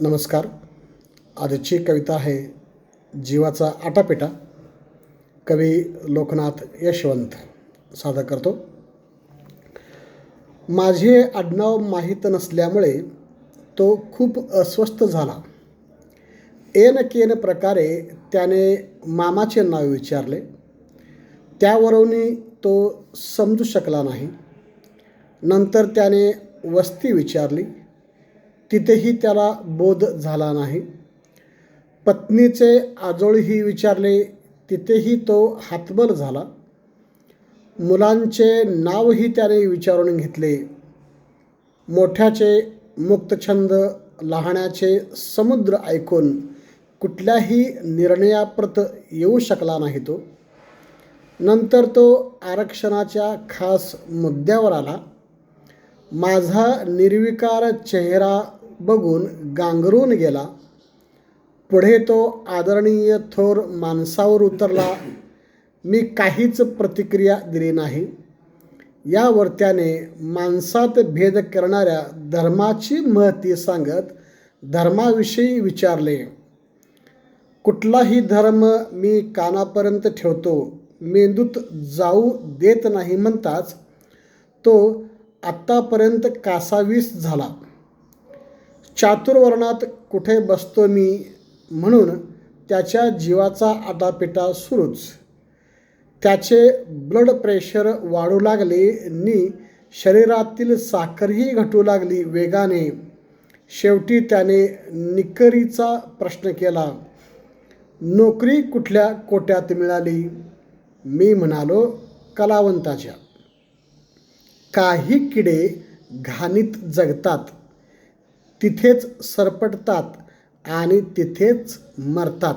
नमस्कार. आजची कविता आहे जीवाचा आटापिटा. कवी लोकनाथ यशवंत सादर करतो. माझे आडनाव माहीत नसल्यामुळे तो खूप अस्वस्थ झाला. एन केन प्रकारे त्याने मामाचे नाव विचारले. त्यावरून तो समजू शकला नाही. नंतर त्याने वस्ती विचारली. तिथेही त्याला बोध झाला नाही. पत्नीचे आजोळीही विचारले तिथेही तो हातबल झाला. मुलांचे नावही त्याने विचारून घेतले. मोठ्याचे मुक्तछंद लहाण्याचे समुद्र ऐकून कुठल्याही निर्णयाप्रत येऊ शकला नाही तो. नंतर तो आरक्षणाच्या खास मुद्द्यावर आला. माझा निर्विकार चेहरा बघून गांगरून गेला. पुढे तो आदरणीय थोर माणसावर उतरला. मी काहीच प्रतिक्रिया दिली नाही. यावर त्याने माणसात भेद करणाऱ्या धर्माची महती सांगत धर्माविषयी विचारले. कुठलाही धर्म मी कानापर्यंत ठेवतो मेंदूत जाऊ देत नाही म्हणताच तो आत्तापर्यंत कासावीस झाला. चातुर्वर्णात कुठे बसतो मी म्हणून त्याच्या जीवाचा आटापिटा सुरूच. त्याचे ब्लड प्रेशर वाढू लागले नि शरीरातील साखरही घटू लागली वेगाने. शेवटी त्याने निकरीचा प्रश्न केला नोकरी कुठल्या कोट्यात मिळाली? मी म्हणालो कलावंताच्या. काही किडे घाणीत जगतात. तिथेच सरपटतात आणि तिथेच मरतात.